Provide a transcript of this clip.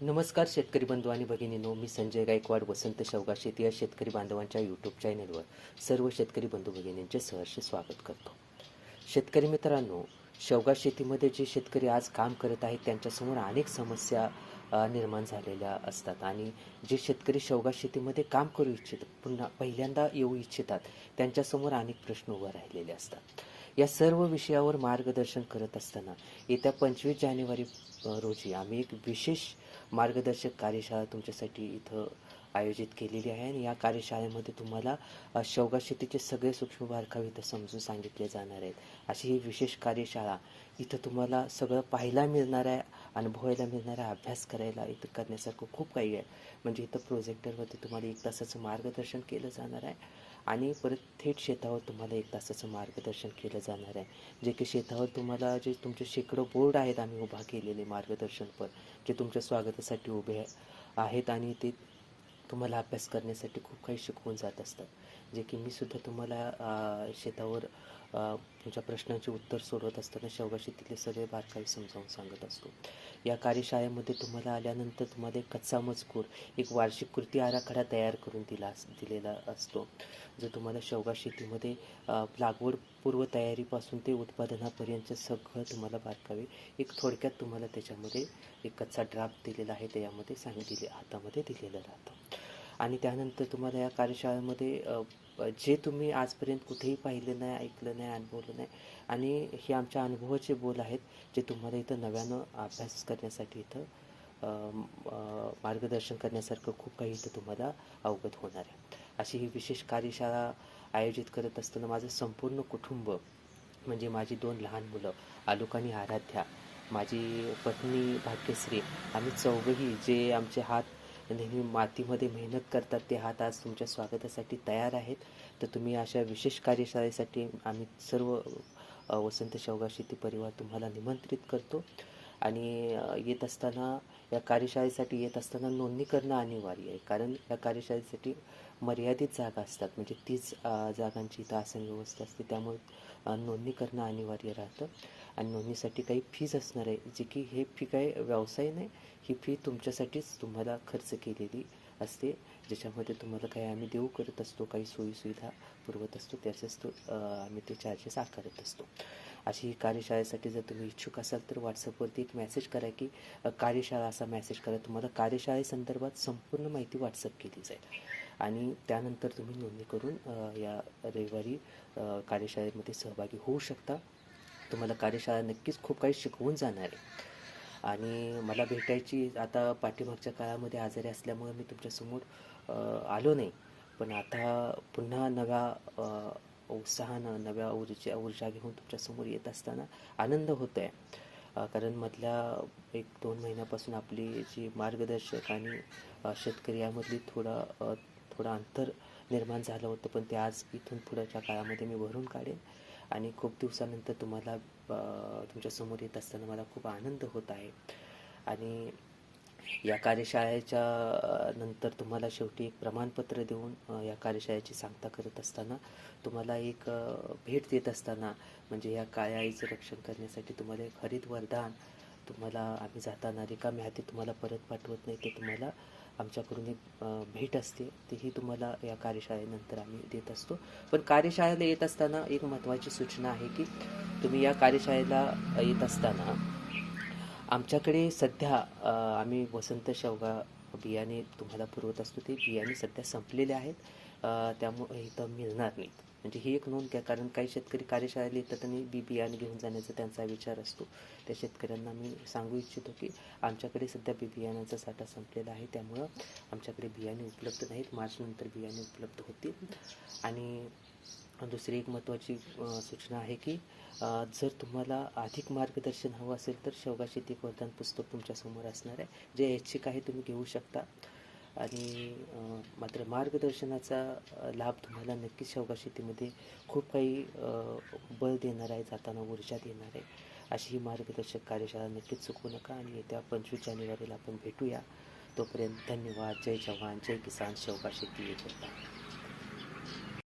नमस्कार शेतकरी बंधू आणि भगिनींनो मी संजय गायकवाड वसंत शेवगा शेती या शेतकरी बांधवांच्या यूट्यूब चॅनलवर सर्व शेतकरी बंधू भगिनींचे सहर्ष स्वागत करतो. शेतकरी मित्रांनो शेवगा शेतीमध्ये जे शेतकरी आज काम करत आहेत त्यांच्यासमोर अनेक समस्या निर्माण झालेल्या असतात. आणि जे शेतकरी शेवगा शेतीमध्ये काम करू इच्छितात पुन्हा पहिल्यांदा येऊ इच्छितात त्यांच्यासमोर अनेक प्रश्न उभे राहिलेले असतात. या सर्व विषयावर मार्गदर्शन करत असताना येत्या पंचवीस जानेवारी रोजी आम्ही एक विशेष मार्गदर्शक कार्यशाळा तुमच्यासाठी इथं आयोजित केलेली आहे आणि या कार्यशाळेमध्ये तुम्हाला शेवगा शेतीचे सगळे सूक्ष्म बारकावे इथं समजून सांगितले जाणार आहेत. अशी ही विशेष कार्यशाळा इथं तुम्हाला सगळं पाहायला मिळणार आहे अनुभवायला मिळणार आहे अभ्यास करायला इथं करण्यासारखं खूप काही आहे. म्हणजे इथं प्रोजेक्टरवरती तुम्हाला एक तासाचं मार्गदर्शन केलं जाणार आहे. आणि परत थेट शेतावर तुम्हाला एक तासाचं मार्गदर्शन केलं जाणार आहे. जे की शेतावर तुम्हाला जे तुमचे शेकडो बोर्ड आहेत आम्ही उभा केलेले मार्गदर्शनपर जे तुमच्या स्वागतासाठी उभे आहेत आणि ते तुम्हाला अभ्यास करण्यासाठी खूप काही शिकवून जात असतात. जे की मी सुद्धा तुम्हाला शेतावर तुमच्या प्रश्नांची उत्तर सोडवत असताना शेवगाशी तिथले सगळे बारकाई समजावून सांगत असतो. या कार्यशाळेमध्ये तुम्हाला आल्यानंतर तुम्हाला एक कच्चा मजकूर एक वार्षिक कृती आराखडा तयार करून दिला अस- दिलेला असतो. जो तुम्हाला शेवगा शेतीमध्ये लागवड पूर्व तयारीपासून ते उत्पादनापर्यंत सगळं तुम्हाला बारकावे एक थोडक्यात तुम्हाला त्याच्यामध्ये एक कच्चा ड्राफ्ट दिलेला आहे त्यामध्ये सांगितले हातामध्ये दिलेलं राहतं. आणि त्यानंतर तुम्हाला या कार्यशाळेमध्ये जे तुम्ही आजपर्यंत कुठेही पाहिलं नाही ऐकलं नाही अनुभवलं नाही आणि हे आमच्या अनुभवाचे बोल आहेत जे तुम्हाला इथं नव्यानं अभ्यास करण्यासाठी इथं मार्गदर्शन करण्यासारखं खूप काही इथं तुम्हाला अवगत होणार आहे. अशी ही विशेष कार्यशाळा आयोजित करत असताना माझं संपूर्ण कुटुंब म्हणजे माझी दोन लहान मुलं आलोक आणि आराध्या माझी पत्नी भाग्यश्री आम्ही चौघही जे आमचे हात नेहमी मातीमध्ये मेहनत करतात ते हात आज तुमच्या स्वागतासाठी तयार आहेत. तर तुम्ही अशा विशेष कार्यशाळेसाठी आम्ही सर्व वसंत शेवगा शेती परिवार तुम्हाला निमंत्रित करतो. आणि येत असताना या कार्यशाळेसाठी येत असताना नोंदणी करणं अनिवार्य आहे. कारण या कार्यशाळेसाठी मर्यादित जागा असतात. म्हणजे तीच जागांची इथं आसन व्यवस्था असते. त्यामुळे नोंदणी करणं अनिवार्य राहतं. आणि नोंदणीसाठी काही फीज असणार आहे. जी की हे फी काही व्यवसाय नाही. ही फी तुमच्यासाठीच तुम्हाला खर्च केलेली असते. ज्याच्यामध्ये तुम्हाला काही आम्ही देऊ करत असतो काही सोयीसुविधा पुरवत असतो त्याचेच तो आम्ही ते चार्जेस आकारत असतो. अशी कार्यशाळेसाठी जर तुम्ही इच्छुक असाल तर व्हॉट्सअपवरती एक मेसेज करा की कार्यशाळा असा मेसेज करा. तुम्हाला कार्यशाळेसंदर्भात संपूर्ण माहिती व्हॉट्सअप केली जाईल. आणि त्यानंतर तुम्ही नोंदणी करून या रविवारी कार्यशाळेमध्ये सहभागी होऊ शकता. तुम्हाला कार्यशाळा नक्कीच खूप काही शिकवून जाणार आहे. आणि मला भेटायची आता पाठीमागच्या काळामध्ये आजारी असल्यामुळे मी तुमच्यासमोर आलो नाही. पण आता पुन्हा नव्या उत्साहानं नव्या ऊर्जा ऊर्जा घेऊन तुमच्यासमोर येत असताना आनंद होतो आहे कारण मधल्या एक दोन महिन्यापासून आपली जी मार्गदर्शक आणि शेतकरी यामधली थोडा थोडं अंतर निर्माण झालं होतं पण ते आज इथून पुढच्या काळामध्ये मी भरून काढेन. आणि खूप दिवसानंतर तुम्हाला तुमच्यासमोर येत असताना मला खूप आनंद होत आहे. आणि या कार्यशाळेच्या नंतर तुम्हाला शेवटी एक प्रमाणपत्र देऊन या कार्यशाळेची सांगता करत असताना तुम्हाला एक भेट देत असताना म्हणजे या कायाईचं रक्षण करण्यासाठी तुम्हाला एक हरित वरदान तुम्हाला आम्ही जाताना रिकाम्या हाती तुम्हाला परत पाठवत नाही ते तुम्हाला आमच्याकडून एक भेट असते तीही तुम्हाला या कार्यशाळेनंतर आम्ही देत असतो. पण कार्यशाळेला येत असताना एक महत्त्वाची सूचना आहे की तुम्ही या कार्यशाळेला येत असताना आमच्याकडे सध्या आम्ही वसंत शेवगा बियाणे तुम्हाला पुरवत असतो ते बियाणे सध्या संपलेले आहेत. त्यामुळे इथं मिळणार नाहीत. म्हणजे ही एक नोंद घ्या कारण काही शेतकरी कार्यशाळेला येतात आणि बी बियाणे घेऊन जाण्याचा त्यांचा विचार असतो. त्या शेतकऱ्यांना मी सांगू इच्छितो की आमच्याकडे सध्या बी बियाण्याचा साठा संपलेला आहे. त्यामुळं आमच्याकडे बियाणे उपलब्ध नाहीत. मार्चनंतर बियाणे उपलब्ध होतील. आणि दुसरी एक महत्त्वाची सूचना आहे की जर तुम्हाला अधिक मार्गदर्शन हवं असेल तर शेवगा शेती वरदान पुस्तक तुमच्यासमोर असणार आहे जे ऐच्छिक आहे तुम्ही घेऊ शकता. आणि मात्र मार्गदर्शनाचा लाभ तुम्हाला नक्कीच शेवगा शेतीमध्ये खूप काही बळ देणार आहे जाताना ऊर्जा देणार आहे. अशी ही मार्गदर्शक कार्यशाळा नक्कीच चुकू नका आणि येत्या पंचवीस जानेवारीला आपण भेटूया. तोपर्यंत धन्यवाद. जय जवान. जय किसान. शेवगा शेती येत